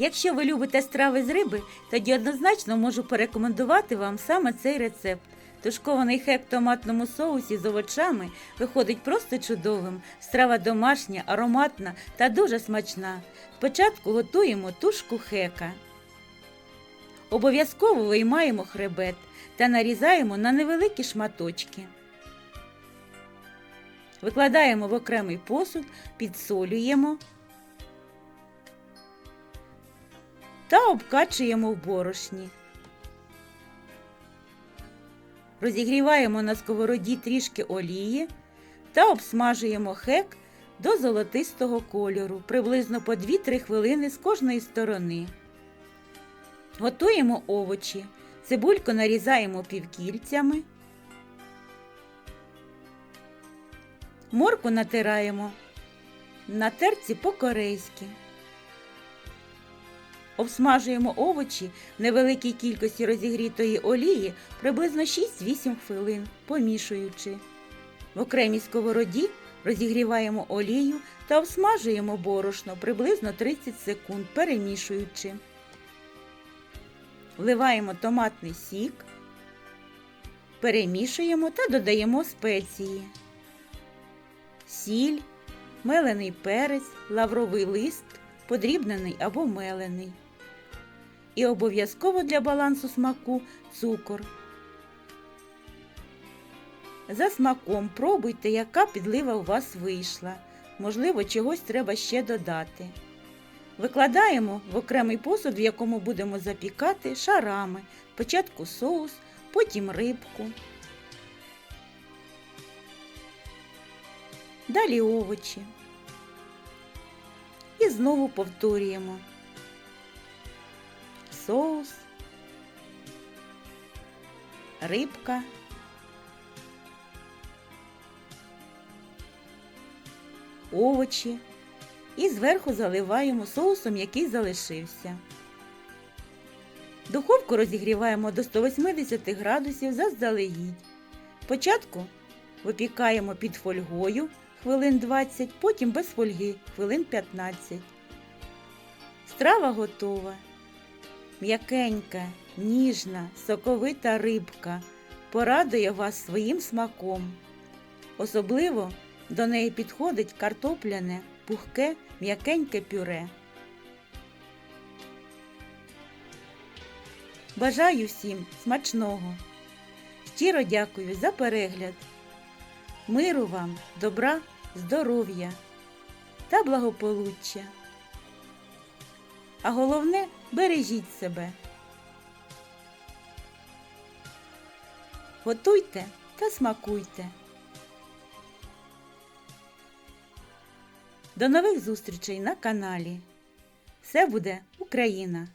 Якщо ви любите страви з риби, тоді однозначно можу порекомендувати вам саме цей рецепт. Тушкований хек в томатному соусі з овочами виходить просто чудовим. Страва домашня, ароматна та дуже смачна. Спочатку готуємо тушку хека. Обов'язково виймаємо хребет та нарізаємо на невеликі шматочки. Викладаємо в окремий посуд, підсолюємо та обкачуємо в борошні. Розігріваємо на сковороді трішки олії та обсмажуємо хек до золотистого кольору приблизно по 2-3 хвилини з кожної сторони. Готуємо овочі. Цибульку нарізаємо півкільцями. Морку натираємо на терці по-корейськи. Обсмажуємо овочі в невеликій кількості розігрітої олії приблизно 6-8 хвилин, помішуючи. В окремій сковороді розігріваємо олію та обсмажуємо борошно приблизно 30 секунд, перемішуючи. Вливаємо томатний сік, перемішуємо та додаємо спеції. Сіль, мелений перець, лавровий лист, подрібнений або мелений. І обов'язково для балансу смаку цукор. За смаком пробуйте, яка підлива у вас вийшла. Можливо, чогось треба ще додати. Викладаємо в окремий посуд, в якому будемо запікати шарами. Спочатку соус, потім рибку. Далі овочі. І знову повторюємо. Соус, рибка. Овочі і зверху заливаємо соусом, який залишився. Духовку розігріваємо до 180 градусів заздалегідь. Спочатку випікаємо під фольгою хвилин 20, потім без фольги хвилин 15. Страва готова. М'якенька, ніжна, соковита рибка порадує вас своїм смаком. Особливо до неї підходить картопляне, пухке, м'якеньке пюре. Бажаю всім смачного. Щиро дякую за перегляд. Миру вам, добра, здоров'я та благополуччя. А головне бережіть себе. Готуйте та смакуйте. До нових зустрічей на каналі. Все буде Україна!